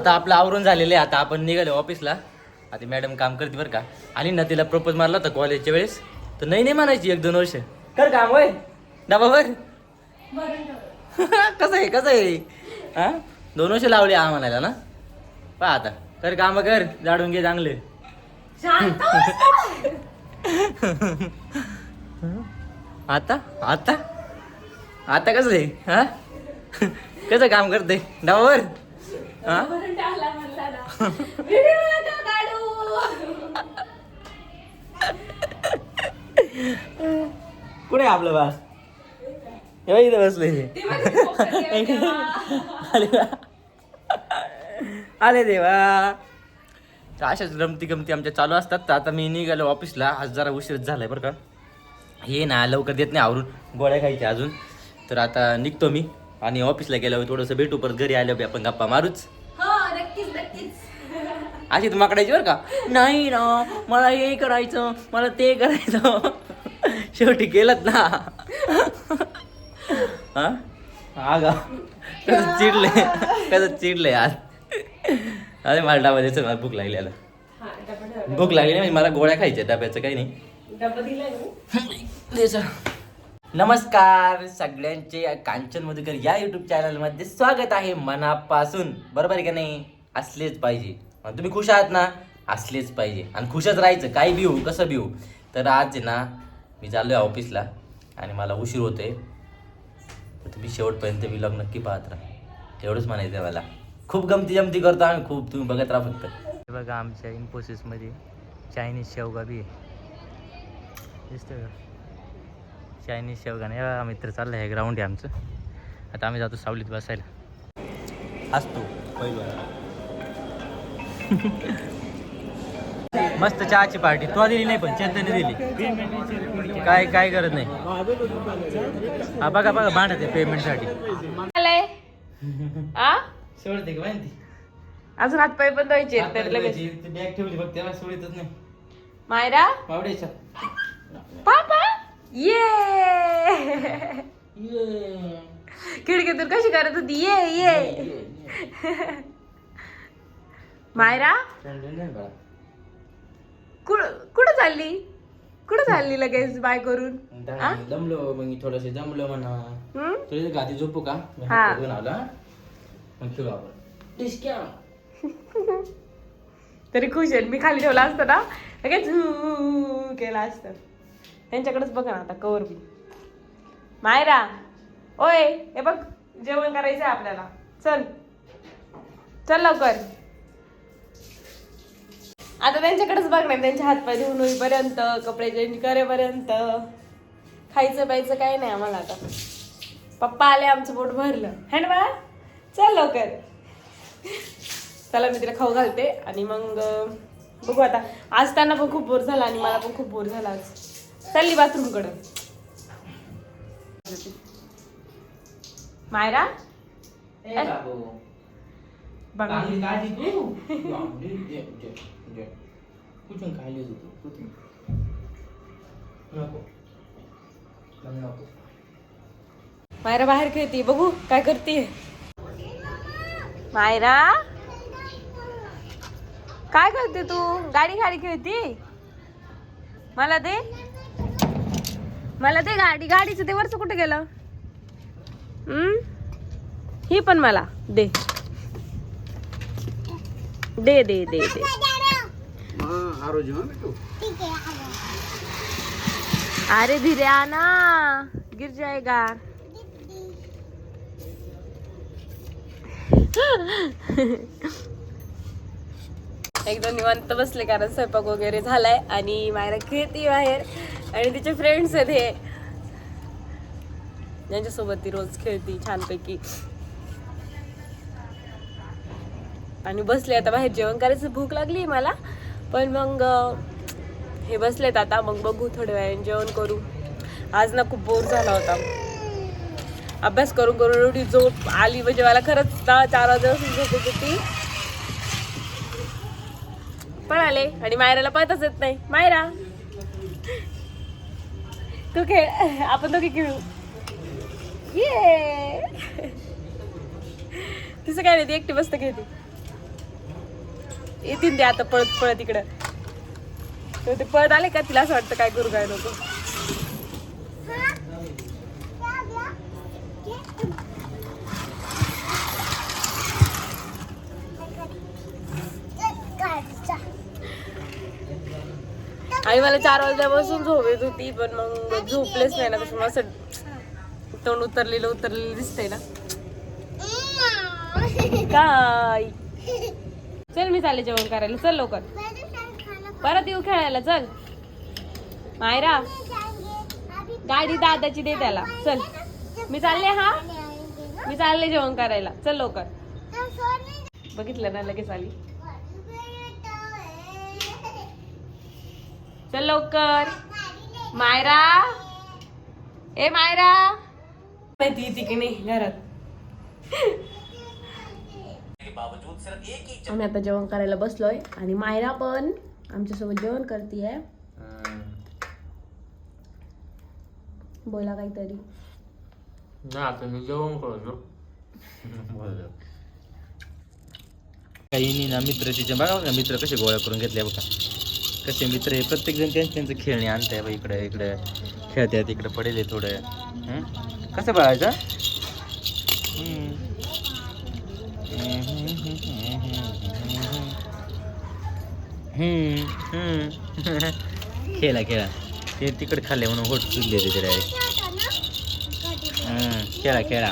आता आपलं आवरून झालेलं आहे. आता आपण निघालो ऑफिसला. आता मॅडम काम करते बरं का. आणि ना तिला प्रपोज मारला होता कॉलेजच्या वेळेस. तर नाही नाही म्हणायची एक दोन वर्ष. कर काम होय. डबावर कसं आहे कसं आहे? हा? दोन वर्ष लावले आम्हाला म्हणायला ना? पा आता. कर काम कर. जाडून घे चांगले. आता? आता? आता कसं आहे? हा? कसं काम करते? डबावर हा? कुठे आहे आपलं बास हे बघ इथं बसले. आले आले देवा. तर अशाच गमती गमती आमच्या चालू असतात. तर आता मी निघालो ऑफिसला. आज जरा उशीरच झालाय बरं का. हे ना लवकर देत नाही आवरून. गोळ्या खायच्या अजून. तर आता निघतो मी. आणि ऑफिसला गेल्यावर थोडंसं भेटू परत घरी आल्यावर आपण गप्पा मारूच. हो नक्कीच नक्कीच. अशी तू माकडायची बरं का? नाही ना मला हे करायचं मला ते करायचं. शेवटी केलंच ना. हा? हा गा कसं चिडले कसं चिडले आज. अरे मला डबा द्यायचं मला भूक लागली हा डबा ठेवा. भूक लागली नाही मला गोळ्या खायच्या डब्याचं काही नाही. डबा दिलाय. नमस्कार सगळ्यांचे कांचन मधुकर या युट्यूब चॅनलमध्ये स्वागत आहे मनापासून. बरोबर आहे का नाही? असलेच पाहिजे. तुम्ही खुश आहात ना? असलेच पाहिजे. आणि खुशच राहायचं. काही भिऊ? कसं भिऊ? तर आज ना मी चाललोय ऑफिसला आणि मला उशीर होते तर तुम्ही शेवटपर्यंत व्लॉग नक्की पाहत राहा. एवढंच म्हणायचं आहे मला. खूप गमती जमती करतो आम्ही. खूप तुम्ही बघत राहा फक्त. बघा आमच्या इन्फोसिसमध्ये चायनीज शेवगा बी आहे. दिसतोय का? चायनीज शेवगा नाही. बघा मित्र चाललं आहे ग्राउंड आहे आमचं. आता आम्ही जातो सावलीत बसायला. असतो मस्त चहाची पार्टी तो दिली नाही पण चेतने दिली. काय काय करत नाही? हा बघा बघा भांडत आहे पेमेंटसाठी सोडते का माहिती? अजून हात पाय पण धुवायचे बॅग ठेवली बघ त्याला सोडितच नाही. मायरा? पावड्याच्या ये खिडकीतून कशी करत होती ये ये मायरा कुठ कुठं चालली? कुठं चालली लगेच बाय करून? आ? दमलो मग थोडस जमलो म्हणा? तुला गादी झोपू का? आलो. मग खेळू आपण डिस्क्या. तरी खुश आहे. मी खाली ठेवला असतं ना? लगेच केला असतं. त्यांच्याकडेच बघा ना आता कवर बी. मायरा ओय हे बघ जेवण करायचं आहे आपल्याला. चल. चल लवकर. आता त्यांच्याकडेच बघणार त्यांचे हातपाय धुवून होईपर्यंत कपडे चेंज करेपर्यंत. खायचं प्यायचं काही नाही आम्हाला आता. पप्पा आले आमचं पोट भरलं. है ना बाळा? चल लवकर. चला मी तिला खाऊ घालते आणि मग बघू आता. आज त्यांना पण खूप बोर झाला आणि मला पण खूप बोर झाला आज. चालली बाथरूम कडं. मायरा? बघा. कुठून खायली कुठून? नको. मला नको. मायरा बाहेर खेळती बघू काय करते. मायरा? काय करते तू? गाडी गाडी खेळती? मला दे. मला दे गाडी. गाडीचं ते वरचं कुठे गेलं? हम्म? ही पण मला. दे. दे दे दे दे. अरे धीरे आना गिर जाएगा एकदम निवांत बसले कारण स्वयंपाक वगैरे झालाय आणि मायरा खेळती बाहेर. आणि तिचे फ्रेंड्स आहेत हे. ज्यांच्यासोबत ती रोज खेळती छानपैकी. आणि बसले आता बाहेर जेवण करायचं भूक लागली मला. पण मग हे बसलेत आता. मग बघू थोड्या वेळाने जेवण करू. आज ना खूप बोर झाला होता. अभ्यास करून करून एवढी झोप आली. म्हणजे मला खरंच चार वाजेपासून झोप येत होती. आले आणि मायराला पाहताच येत नाही. मायरा! तू खेळ आपण दोघे खेळू. ये तिचं काय नाही ती एकटी मस्त खेळते. येतील ते आता पळत पळत इकडं. तर ते पळत आले का तिला असं वाटतं काय करू काय नको. आणि मला चार वाजल्यापासून झोप येत होती पण मग झोपलेच नाही ना त्याच्यामुळे असं तोंड उतरलेलं उतरलेलं दिसतंय ना. काय? चल मी चालले जेवण करायला चल लवकर. परत येऊ खेळायला चल. मायरा गाडी दादाची दे त्याला चल. मी चालले हा? मी चालले जेवण करायला चल लवकर. बघितलं ना लगेच आली. चल लवकर. मायरा. ए मायरा. माहिती येते की नाही घरात. आम्ही आता जेवण करायला बसलोय आणि मायरा पण आमच्यासोबत जेवण करतीये. बोला काहीतरी. ना आता मी जेवण करतो. काही नाही ना मित्र तिचे बघा ना मित्र कसे गोळा करून घेतले बघा. कसे मित्र आहे? प्रत्येक जण त्यांचं त्यांचं खेळणे आणताय बा इकडे इकडे. खेळतात इकडे पडेल आहे थोडं कसं बघायचं खेळा खेळा. ते तिकडे खाल्ले म्हणून होट चुकले त्याचे डायरेक्ट खेळा खेळा.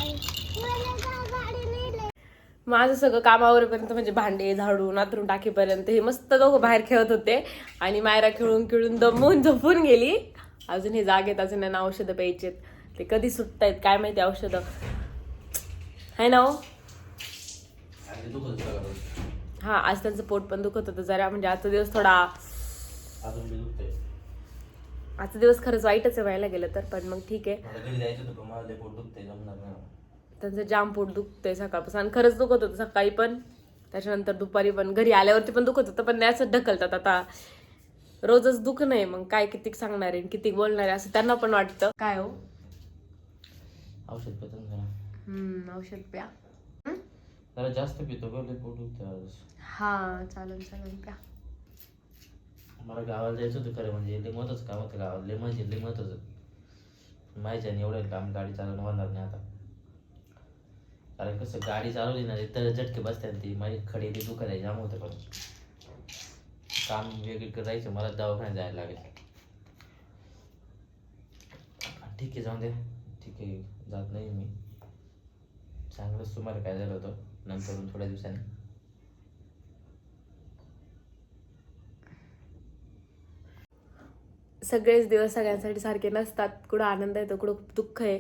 माझं सगळं कामावरपर्यंत म्हणजे भांडे झाडून नातरून टाकीपर्यंत हे मस्त दोघं बाहेर खेळत होते. आणि मायरा खेळून खेळून दमून झोपून गेली. अजून हे जागेत अजून यांना औषधं प्यायचेत. ते कधी सुटतायत काय माहिती औषधं. आहे ना हो. हा आज त्यांचं पोट पण दुखत होतं जरा म्हणजे आजचा दिवस थोडा आजचा दिवस खरंच वाईटच आहे व्हायला गेलं तर पण मग ठीक आहे. त्यांचं जाम पोट दुखतंय सकाळपासून. आणि खरंच दुखत होतं सकाळी पण. त्याच्यानंतर दुपारी पण. घरी आल्यावरती पण दुखत होतं पण असं ढकलतात आता. रोजच दुख नाही मग काय किती सांगणार आहे किती बोलणार आहे असं त्यांना पण वाटतं. काय हो? औषध पितो जरा. हम्म, औषध प्या? जरा जास्त पितो गं पोट दुखतंय आज. हा चालेल चालेल प्या. मला गावाला जायचं होतं खरं म्हणजे लय महत्वाचं काम होतं गावाला. लय म्हणजे लय महत्वाचं. माहिती एवढं काम गाडी चालवणं होणार नाही आता. कारण कसं गाडी चालवली ना तर झटके बसतात ती. माझी खडी ते दुखत आहे जाम होतं पण. काम वेगळी करायचं मला दवाखान्यात जायला लागेल. ठीक आहे जाऊन दे. ठीक आहे जात नाही मी. चांगलंच तुम्हाला काय झालं होतं नंतर थोड्या दिवसांनी. सगळेच दिवस सगळ्यांसाठी सारखे नसतात. कुठं आनंद येतो कुठं दुःख आहे.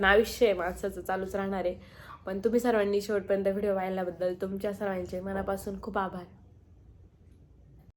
पण आयुष्य आहे माणसाचं चालूच राहणार आहे. पण तुम्ही सर्वांनी शेवटपर्यंत व्हिडिओ पाहिल्याबद्दल तुमच्या सर्वांचे मनापासून खूप आभार.